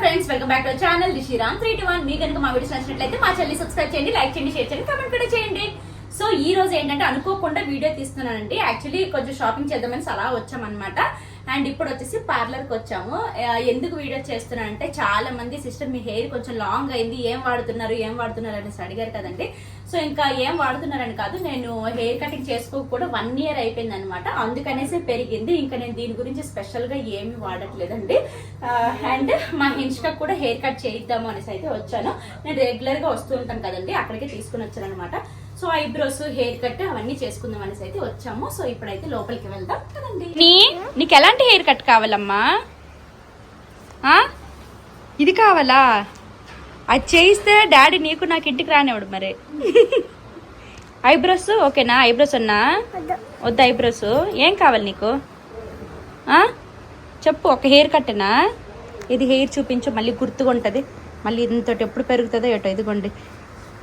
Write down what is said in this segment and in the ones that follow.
Friends welcome back to channel Rishiram three two one మీకు కనుక మా వీడియోస్ నచ్చినట్లయితే మా ఛానల్ సబ్స్క్రైబ్ చేయండి లైక్ చేయండి షేర్ చేయండి కామెంట్ కూడా చేయండి. సో ఈ రోజు ఏంటంటే అనుకోకుండా వీడియో తీస్తున్నానండి. యాక్చువల్లీ కొంచెం షాపింగ్ చేద్దామని అలా వచ్చామన్నమాట. అండ్ ఇప్పుడు వచ్చేసి పార్లర్కి వచ్చాము. ఎందుకు వీడియో చేస్తున్నాను అంటే చాలా మంది సిస్టర్ మీ హెయిర్ కొంచెం లాంగ్ అయింది ఏం వాడుతున్నారు ఏం వాడుతున్నారు అనేసి అడిగారు కదండి. సో ఇంకా ఏం వాడుతున్నారని కాదు నేను హెయిర్ కటింగ్ చేసుకోక కూడా వన్ ఇయర్ అయిపోయింది అనమాట అందుకనేసి పెరిగింది. ఇంకా నేను దీని గురించి స్పెషల్గా ఏమి వాడట్లేదండి. అండ్ మా హించ్కా కూడా హెయిర్ కట్ చేయిద్దాము అనేసి అయితే వచ్చాను. నేను రెగ్యులర్గా వస్తూ ఉంటాను కదండి అక్కడికే తీసుకుని వచ్చాను అనమాట సో ఐబ్రోస్ హెయిర్ కట్ అవన్నీ చేసుకుందాం అనేసి అయితే వచ్చాము. సో ఇప్పుడైతే లోపలికి వెళ్దాం కదండి. నీ నీకు ఎలాంటి హెయిర్ కట్ కావాలమ్మా? ఇది కావాలా? అది చేయిస్తే డాడీ నీకు నాకు ఇంటికి రానివాడు మరి. ఐబ్రోస్ ఓకేనా? ఐబ్రోస్ అన్నా? వద్దు ఐబ్రోస్? ఏం కావాలి నీకు? చెప్పు ఒక హెయిర్ కట్టేనా? ఇది హెయిర్ చూపించు మళ్ళీ గుర్తుగా ఉంటుంది. మళ్ళీ ఇంతటి ఎప్పుడు పెరుగుతుందో ఏటో ఇదిగోండి.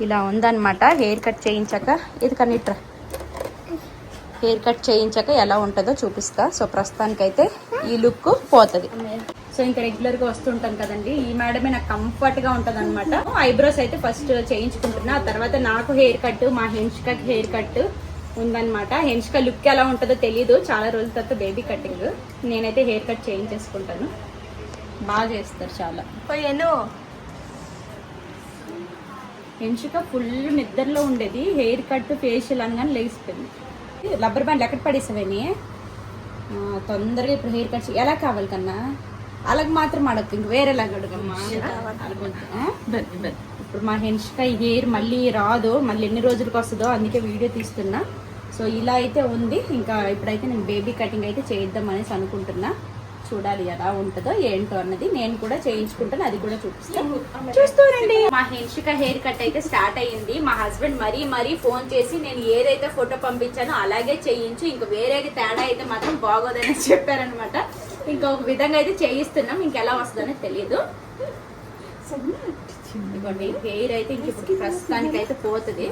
ఇలా ఉందన్నమాట. హెయిర్ కట్ చేయించాక ఇది కనిట్రా హెయిర్ కట్ చేయించాక ఎలా ఉంటుందో చూపిస్తా. సో ప్రస్తుతానికైతే ఈ లుక్ పోతుంది. సో ఇంకా రెగ్యులర్గా వస్తుంటాను కదండి. ఈ మేడమే నాకు కంఫర్ట్గా ఉంటది అనమాట ఐబ్రోస్ అయితే ఫస్ట్ చేయించుకుంటున్నా. ఆ తర్వాత నాకు హెయిర్ కట్ మా హెన్ష్కా హెయిర్ కట్ ఉందన్నమాట. హెన్ష్కా లుక్ ఎలా ఉంటుందో తెలియదు చాలా రోజుల తర్వాత బేబీ కటింగ్. నేనైతే హెయిర్ కట్ చేయించేసుకుంటాను. బాగా చేస్తారు చాలా. పోయాను హెన్షిక ఫుల్ నిద్రలో ఉండేది. హెయిర్ కట్ ఫేషియల్ అనగానే లేచిపోయింది. రబ్బర్ బ్యాండ్ ఎక్కడ పడేసావని తొందరగా ఇప్పుడు హెయిర్ కట్ ఎలా కావాలి కన్నా? అలాగ మాత్రం అడగదు ఇంక వేరేలాగా అడగమ్మా? ఇప్పుడు మా హెన్షిక ఈ హెయిర్ మళ్ళీ రాదు. మళ్ళీ ఎన్ని రోజులకు వస్తుందో అందుకే వీడియో తీస్తున్నా. సో ఇలా అయితే ఉంది. ఇంకా ఇప్పుడైతే నేను బేబీ కటింగ్ అయితే చేద్దాం అనేసి అనుకుంటున్నా. చూడాలి ఎలా ఉంటుందో ఏంటో అన్నది నేను కూడా చేయించుకుంటాను అది కూడా చూపిస్తాను చూస్తూనండి మా హెన్షిక హెయిర్ కట్ అయితే స్టార్ట్ అయ్యింది. మా హస్బెండ్ మరీ మరీ ఫోన్ చేసి నేను ఏదైతే ఫోటో పంపించానో అలాగే చేయించు ఇంకా వేరే తేడా అయితే మాత్రం బాగోదని చెప్పారనమాట ఇంకా ఒక విధంగా అయితే చేయిస్తున్నాం ఇంకెలా వస్తుందని తెలియదు ఇదిగోండి హెయిర్ అయితే ఇంక ఇప్పుడు ప్రస్తుతానికి అయితే పోతుంది.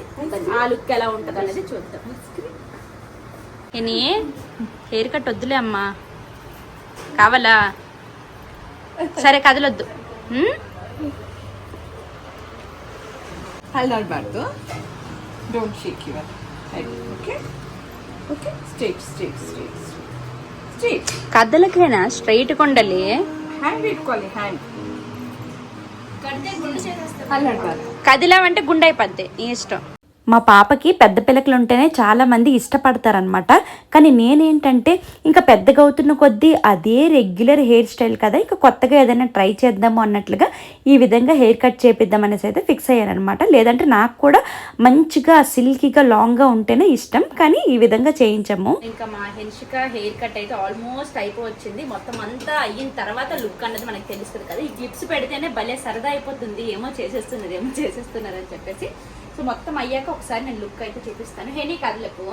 ఆ లుక్ ఎలా ఉంటుంది అనేది చూద్దాం. ఏని హెయిర్ కట్ వద్దులే అమ్మా. కావాలా? సరే కదలొద్దు. ఉమ్? హల్లాడబార్దు don't shake your head okay okay straight straight straight straight కదలకేనా? Straight కొండలి. హ్యాండ్ పెట్టుకోవాలి హ్యాండ్ కదిలావంటే గుండె అయిపోద్ది నీ ఇష్టం. మా పాపకి పెద్ద పిల్లకలు ఉంటేనే చాలామంది ఇష్టపడతారనమాట కానీ నేనేంటంటే ఇంకా పెద్దగా అవుతున్న కొద్దీ అదే రెగ్యులర్ హెయిర్ స్టైల్ కదా ఇంకా కొత్తగా ఏదైనా ట్రై చేద్దాము అన్నట్లుగా ఈ విధంగా హెయిర్ కట్ చేపిద్దాం అనేసి అయితే ఫిక్స్ అయ్యానమాట లేదంటే నాకు కూడా మంచిగా సిల్కీగా లాంగ్గా ఉంటేనే ఇష్టం. కానీ ఈ విధంగా చేయించాము. ఇంకా మా హెన్షిక హెయిర్ కట్ అయితే ఆల్మోస్ట్ అయిపోవచ్చింది. మొత్తం అంతా అయిన తర్వాత లుక్ అన్నది మనకి తెలుస్తుంది కదా. ఈ క్లిప్స్ పెడితేనే భలే సరదా అయిపోతుంది. ఏమో చేసేస్తున్నారు ఏమో చేసేస్తున్నారు అని చెప్పేసి. సో మొత్తం అయ్యాక ఒకసారి నేను లుక్ అయితే చూపిస్తాను. హెనీ కదలకు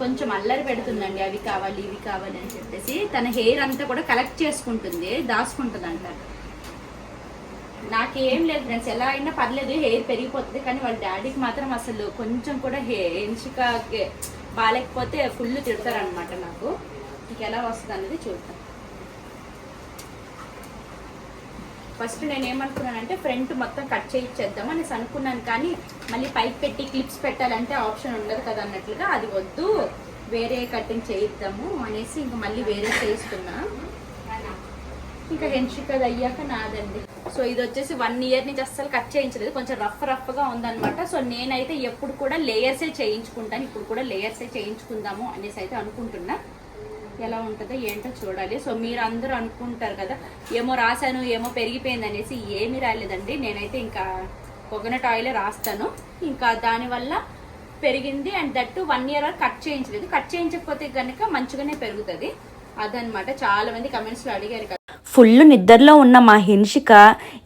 కొంచెం అల్లరి పెడుతుందండి. అవి కావాలి ఇవి కావాలి అని చెప్పేసి తన హెయిర్ అంతా కూడా కలెక్ట్ చేసుకుంటుంది దాచుకుంటుంది అంటారు నాకేం లేదు ఫ్రెండ్స్. ఎలా అయినా పర్లేదు హెయిర్ పెరిగిపోతుంది. కానీ వాళ్ళ డాడీకి మాత్రం అసలు కొంచెం కూడా హెయిర్ బాగాలేకపోతే ఫుల్ తిడతారనమాట నాకు. ఇంకెలా ఎలా వస్తుంది అనేది చూద్దాం. ఫస్ట్ నేను ఏమనుకున్నానంటే ఫ్రంట్ మొత్తం కట్ చేయించేద్దాం అనేసి అనుకున్నాను కానీ మళ్ళీ పైకి పెట్టి క్లిప్స్ పెట్టాలంటే ఆప్షన్ ఉండదు కదా అన్నట్లుగా అది వద్దు వేరే కటింగ్ చేయిద్దాము అనేసి ఇంకా మళ్ళీ వేరే చేయిస్తున్నా. ఇంకా హెన్షిక్ అది అయ్యాక నాదండి. సో ఇది వచ్చేసి వన్ ఇయర్ నుంచి అస్సలు కట్ చేయించలేదు కొంచెం రఫ్ రఫ్గా ఉందనమాట సో నేనైతే ఎప్పుడు కూడా లేయర్సే చేయించుకుంటాను ఇప్పుడు కూడా లేయర్సే చేయించుకుందాము అనేసి అయితే అనుకుంటున్నా. ఎలా ఉంటుందో ఏంటో చూడాలి. సో మీరు అందరూ అనుకుంటారు కదా ఏమో రాశాను ఏమో పెరిగిపోయింది అనేసి ఏమీ రాలేదండి నేనైతే ఇంకా కోకోనట్ ఆయిలే రాస్తాను. ఇంకా దానివల్ల పెరిగింది అండ్ దట్టు వన్ ఇయర్ వరకు కట్ చేయించలేదు. కట్ చేయించకపోతే కనుక మంచిగానే పెరుగుతుంది. అదనమాట చాలా మంది కమెంట్స్లో అడిగారు కదా. ఫుల్ నిద్రలో ఉన్న మా హిన్షిక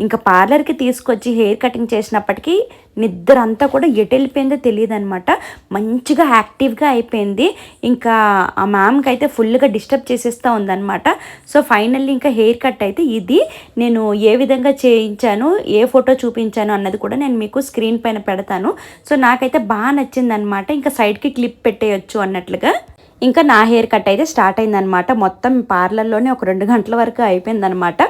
ఇంకా పార్లర్కి తీసుకొచ్చి హెయిర్ కటింగ్ చేసినప్పటికీ నిద్ర అంతా కూడా ఎటు వెళ్ళిపోయిందో తెలియదు అనమాట మంచిగా యాక్టివ్గా అయిపోయింది. ఇంకా ఆ మ్యామ్కి అయితే ఫుల్గా డిస్టర్బ్ చేసేస్తూ ఉందన్నమాట. సో ఫైనల్లీ ఇంకా హెయిర్ కట్ అయితే ఇది. నేను ఏ విధంగా చేయించాను ఏ ఫోటో చూపించాను అన్నది కూడా నేను మీకు స్క్రీన్ పైన పెడతాను. సో నాకైతే బాగా నచ్చిందనమాట ఇంకా సైడ్కి క్లిప్ పెట్టేయచ్చు అన్నట్లుగా. ఇంకా నా హెయిర్ కట్ అయితే స్టార్ట్ అయిందనమాట. మొత్తం పార్లర్లోనే ఒక రెండు గంటల వరకు అయిపోయిందనమాట.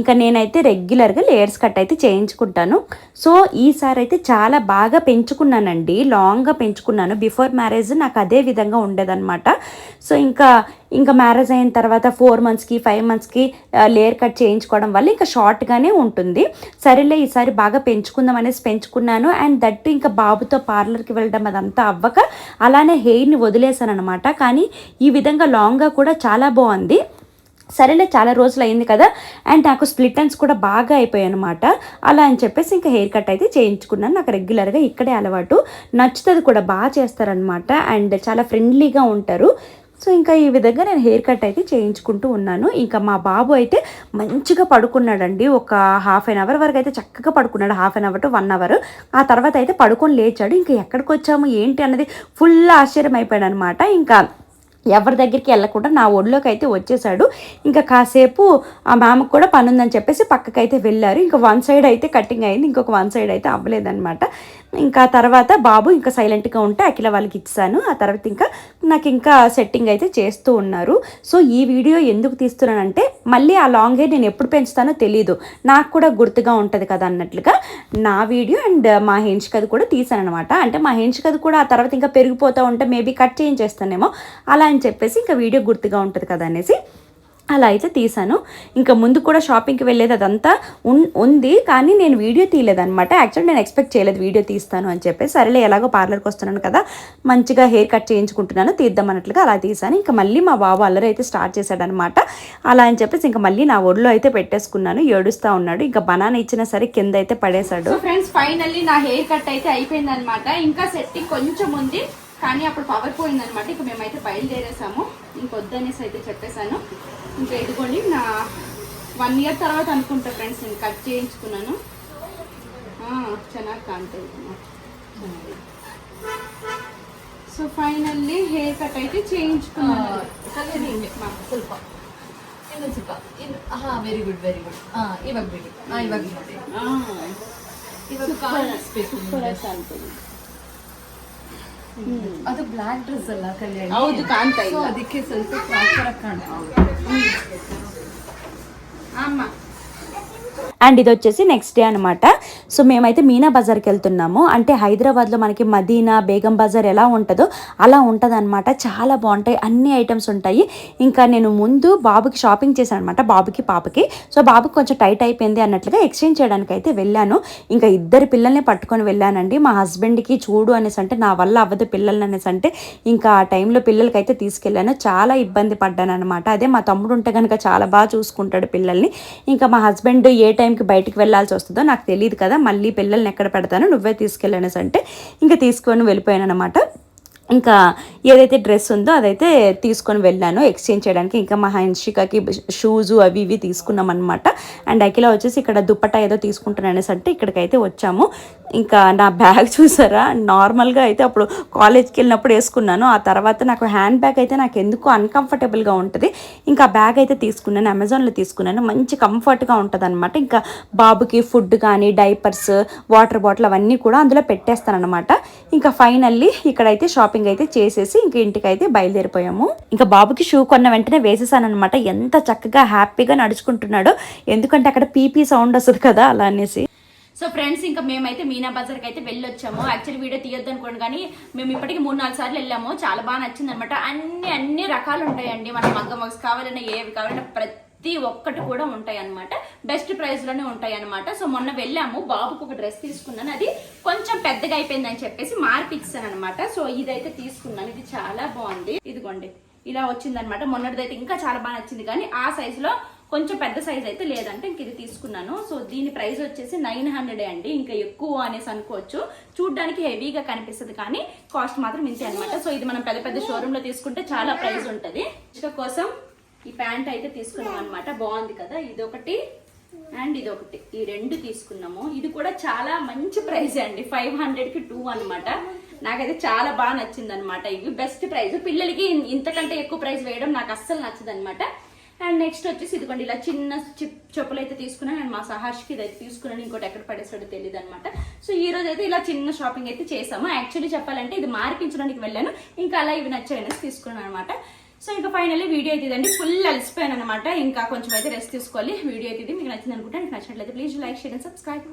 ఇంకా నేనైతే రెగ్యులర్గా లేయర్స్ కట్ అయితే చేయించుకుంటాను. సో ఈసారి అయితే చాలా బాగా పెంచుకున్నానండి. లాంగ్గా పెంచుకున్నాను. బిఫోర్ మ్యారేజ్ నాకు అదే విధంగా ఉండేదన్నమాట సో ఇంకా ఇంకా మ్యారేజ్ అయిన తర్వాత ఫోర్ మంత్స్కి ఫైవ్ మంత్స్కి లేయర్ కట్ చేయించుకోవడం వల్ల ఇంకా షార్ట్గానే ఉంటుంది. సరేలే ఈసారి బాగా పెంచుకుందాం అనేసి పెంచుకున్నాను. అండ్ దట్ ఇంకా బాబుతో పార్లర్కి వెళ్ళడం అదంతా అవ్వక అలానే హెయిర్ని వదిలేసాను అనమాట కానీ ఈ విధంగా లాంగ్గా కూడా చాలా బాగుంది. సరేలే చాలా రోజులు అయింది కదా. అండ్ నాకు స్ప్లిట్ అండ్స్ కూడా బాగా అయిపోయాయి అనమాట అలా అని చెప్పేసి ఇంకా హెయిర్ కట్ అయితే చేయించుకున్నాను. నాకు రెగ్యులర్గా ఇక్కడే అలవాటు. నచ్చుతుంది కూడా బాగా చేస్తారనమాట అండ్ చాలా ఫ్రెండ్లీగా ఉంటారు. సో ఇంకా ఈ విధంగా నేను హెయిర్ కట్ అయితే చేయించుకుంటూ ఉన్నాను. ఇంకా మా బాబు అయితే మంచిగా పడుకున్నాడండి. ఒక హాఫ్ అన్ అవర్ వరకు అయితే చక్కగా పడుకున్నాడు. Half an hour to one hour. ఆ తర్వాత అయితే పడుకొని లేచాడు. ఇంకా ఎక్కడికి వచ్చాము? ఏంటి అన్నది ఫుల్ ఆశ్చర్యం అయిపోయాడు అనమాట ఇంకా ఎవరి దగ్గరికి వెళ్ళకుండా నా ఒడిలోకి అయితే వచ్చేసాడు. ఇంకా కాసేపు ఆ మ్యామ్కి కూడా పని ఉందని చెప్పేసి పక్కకైతే వెళ్ళారు. ఇంకా వన్ సైడ్ అయితే కటింగ్ అయింది ఇంకొక వన్ సైడ్ అయితే అవ్వలేదన్నమాట. ఇంకా తర్వాత బాబు ఇంకా సైలెంట్గా ఉంటే అఖిల వాళ్ళకి ఇచ్చాను. ఆ తర్వాత ఇంకా నాకు ఇంకా సెట్టింగ్ అయితే చేస్తూ ఉన్నారు. సో ఈ వీడియో ఎందుకు తీస్తున్నానంటే మళ్ళీ ఆ లాంగ్ హెయిర్ నేను ఎప్పుడు పెంచుతానో తెలియదు నాకు కూడా గుర్తుగా ఉంటుంది కదా అన్నట్లుగా నా వీడియో అండ్ మా హెన్షికది కూడా తీసాను అనమాట అంటే మా హెన్షికది కూడా ఆ తర్వాత ఇంకా పెరిగిపోతూ ఉంటే మేబీ కట్ చేయించేస్తానేమో అలా అని చెప్పేసి ఇంకా వీడియో గుర్తుగా ఉంటుంది కదా అనేసి అలా అయితే తీసాను. ఇంకా ముందు కూడా షాపింగ్కి వెళ్ళేది అదంతా ఉన్ ఉంది కానీ నేను వీడియో తీయలేదన్నమాట. యాక్చువల్లీ నేను ఎక్స్పెక్ట్ చేయలేదు వీడియో తీస్తాను అని చెప్పేసి. సరేలే ఎలాగో పార్లర్కి వస్తున్నాను కదా మంచిగా హెయిర్ కట్ చేయించుకుంటున్నాను తీద్దాం అన్నట్లుగా అలా తీసాను. ఇంకా మళ్ళీ మా బాబు అల్లరి అయితే స్టార్ట్ చేశాడనమాట అలా అని చెప్పేసి ఇంకా మళ్ళీ నా ఒడిలో అయితే పెట్టేసుకున్నాను ఏడుస్తూ ఉన్నాడు. ఇంకా బనానా ఇచ్చినా సరే కింద అయితే పడేశాడు. ఫ్రెండ్స్ ఫైనల్లీ నా హెయిర్ కట్ అయితే అయిపోయింది అనమాట ఇంకా సెట్టింగ్ కొంచెం ఉంది. కానీ అప్పుడు పవర్ పోయింది అనమాట ఇంకా మేమైతే బయలుదేరేసాము ఇంకొద్దనేసి అయితే చెప్పేశాను ఇంకా ఇదిగోండి నా వన్ ఇయర్ తర్వాత అనుకుంటా ఫ్రెండ్స్ నేను కట్ చేయించుకున్నాను ಚೆನ್ನಾಗಿ కాంతుంది సో ఫైనల్లీ హెయిర్ కట్ అయితే చేయించుకున్నాను ಕಲರ್ ಹಿಂಗೆ ಸ್ವಲ್ಪ ಇನ್ನೊಂದು ಸ್ವಲ್ಪ ಇನ್ನು ಹಾ ವೆರಿ ಗುಡ್ ವೆರಿ ಗುಡ್ ಹಾ ಇವಾಗ ಬಿಡಿ ಹಾ ಇವಾಗ ನೋಡಿ ಇವಾಗ ಕಾಣಿಸ್ಬೇಕು ಸೂಪರ್ ನಿಮ್ಗೆ. ಅದು ಬ್ಲಾಕ್ ಡ್ರೆಸ್ ಅಲ್ಲ ಕಲ್ಯಾಣ? ಹೌದು ಕಾಣ್ತಾ ಇಲ್ಲ. ಅದಕ್ಕೆ ಸ್ವಲ್ಪ ಕಾಣ್ತಾ ಅಮ್ಮ. అండ్ ఇది వచ్చేసి నెక్స్ట్ డే అనమాట సో మేమైతే మీనా బజార్కి వెళ్తున్నాము. అంటే హైదరాబాద్లో మనకి మదీనా బేగం బజార్ ఎలా ఉంటుందో అలా ఉంటుంది అనమాట చాలా బాగుంటాయి. అన్ని ఐటమ్స్ ఉంటాయి. ఇంకా నేను ముందు బాబుకి షాపింగ్ చేశాను అనమాట బాబుకి పాపకి. సో బాబుకి కొంచెం టైట్ అయిపోయింది అన్నట్లుగా ఎక్స్చేంజ్ చేయడానికి అయితే వెళ్ళాను. ఇంకా ఇద్దరు పిల్లల్ని పట్టుకొని వెళ్ళానండి. మా హస్బెండ్కి చూడు అనేసి అంటే నా వల్ల అవ్వదు పిల్లల్ని అనేసి అంటే ఇంకా ఆ టైంలో పిల్లలకి అయితే తీసుకెళ్ళాను. చాలా ఇబ్బంది పడ్డాను అనమాట అదే మా తమ్ముడు ఉంటే కనుక చాలా బాగా చూసుకుంటాడు పిల్లల్ని. ఇంకా మా హస్బెండ్ ఏ టైం టైంకి బయటికి వెళ్ళాల్సి వస్తుందో నాకు తెలియదు కదా మళ్ళీ పిల్లల్ని ఎక్కడ పెడతానో నువ్వే తీసుకెళ్ళనేసి అంటే ఇంకా తీసుకొని వెళ్ళిపోయాను అనమాట ఇంకా ఏదైతే డ్రెస్ ఉందో అదైతే తీసుకొని వెళ్ళాను. ఎక్స్చేంజ్ చేయడానికి ఇంకా మా హన్షికకి షూస్ అవి ఇవి తీసుకున్నాం అనమాట అండ్ అఖిల వచ్చేసి ఇక్కడ దుప్పటా ఏదో తీసుకుంటాను అంటే ఇక్కడికైతే వచ్చాము. ఇంకా నా బ్యాగ్ చూసారా? నార్మల్గా అయితే అప్పుడు కాలేజ్కి వెళ్ళినప్పుడు వేసుకున్నాను. ఆ తర్వాత నాకు హ్యాండ్ బ్యాగ్ అయితే నాకు ఎందుకు అన్కంఫర్టబుల్గా ఉంటుంది? ఇంకా బ్యాగ్ అయితే తీసుకున్నాను. అమెజాన్లో తీసుకున్నాను. మంచి కంఫర్ట్గా ఉంటుంది అనమాట ఇంకా బాబుకి ఫుడ్ కానీ డైపర్స్ వాటర్ బాటిల్ అవన్నీ కూడా అందులో పెట్టేస్తాను అనమాట ఇంకా ఫైనల్లీ ఇక్కడైతే షాప్ షాపింగ్ అయితే చేసేసి ఇంక ఇంటికి అయితే బయలుదేరిపోయాము. ఇంకా బాబుకి షూ కొన్న వెంటనే వేసేసాను అనమాట ఎంత చక్కగా హ్యాపీగా నడుచుకుంటున్నాడో. ఎందుకంటే అక్కడ పీపీ సౌండ్ వస్తుంది కదా అలా అనేసి. సో ఫ్రెండ్స్ ఇంకా మేమైతే మీనా బజార్కి అయితే వెళ్ళొచ్చాము. యాక్చువల్లీ వీడియో తీయొద్దు అనుకోండి కానీ మేము ఇప్పటికి మూడు నాలుగు సార్లు వెళ్ళాము. చాలా బాగా నచ్చింది అనమాట అన్ని అన్ని రకాలు ఉంటాయండి. మన మగ్గ మగ్స్ కావాలన్నా ఏవి కావాలన్నా ప్రతి ప్రతి ఒక్కటి కూడా ఉంటాయి అనమాట బెస్ట్ ప్రైస్లోనే ఉంటాయి అనమాట సో మొన్న వెళ్ళాము. బాబుకు ఒక డ్రెస్ తీసుకున్నాను. అది కొంచెం పెద్దగా అయిపోయిందని చెప్పేసి మార్పిచ్చాను అనమాట సో ఇదైతే తీసుకున్నాను. ఇది చాలా బాగుంది. ఇదిగోండి. ఇలా వచ్చిందనమాట మొన్నటిదైతే ఇంకా చాలా బాగా నచ్చింది. కానీ ఆ సైజ్లో కొంచెం పెద్ద సైజ్ అయితే లేదంటే ఇంక ఇది తీసుకున్నాను. సో దీని ప్రైస్ వచ్చేసి నైన్ హండ్రెడ్ అండి. ఇంకా ఎక్కువ అనేసి అనుకోవచ్చు. చూడ్డానికి హెవీగా కనిపిస్తుంది. కానీ కాస్ట్ మాత్రం ఇంతే అనమాట సో ఇది మనం పెద్ద పెద్ద షోరూమ్లో తీసుకుంటే చాలా ప్రైస్ ఉంటుంది. ఇసుక కోసం ఈ ప్యాంట్ అయితే తీసుకున్నాం అనమాట బాగుంది కదా? ఇది ఒకటి అండ్ ఇదొకటి. ఈ రెండు తీసుకున్నాము. ఇది కూడా చాలా మంచి ప్రైస్ అండి. ఫైవ్ హండ్రెడ్కి టూ అనమాట నాకైతే చాలా బాగా నచ్చింది అనమాట ఇవి బెస్ట్ ప్రైస్ పిల్లలకి ఇంతకంటే ఎక్కువ ప్రైస్ వేయడం నాకు అస్సలు నచ్చదు అనమాట అండ్ నెక్స్ట్ వచ్చేసి ఇదిగోండి ఇలా చిన్న చిప్ చెప్పులు అయితే తీసుకున్నాను. అండ్ మా సహాష్కి ఇదైతే తీసుకున్నాను. ఇంకోటి ఎక్కడ పడేసాడో తెలియదు అనమాట సో ఈ రోజు అయితే ఇలా చిన్న షాపింగ్ అయితే చేసాము. యాక్చువల్లీ చెప్పాలంటే ఇది మార్పించడానికి వెళ్ళాను. ఇంకా అలా ఇవి నచ్చాయనేసి తీసుకున్నాను అనమాట సో ఇంకా ఫైనల్లీ వీడియో అయితే ఇదండి ఫుల్ అలసిపోయాను అనమాట ఇంకా కొంచెం అయితే రెస్ట్ తీసుకోవాలి. వీడియో అయితే ఇది మీకు నచ్చింది అనుకుంటే. మీకు నచ్చినట్లయితే please like share and subscribe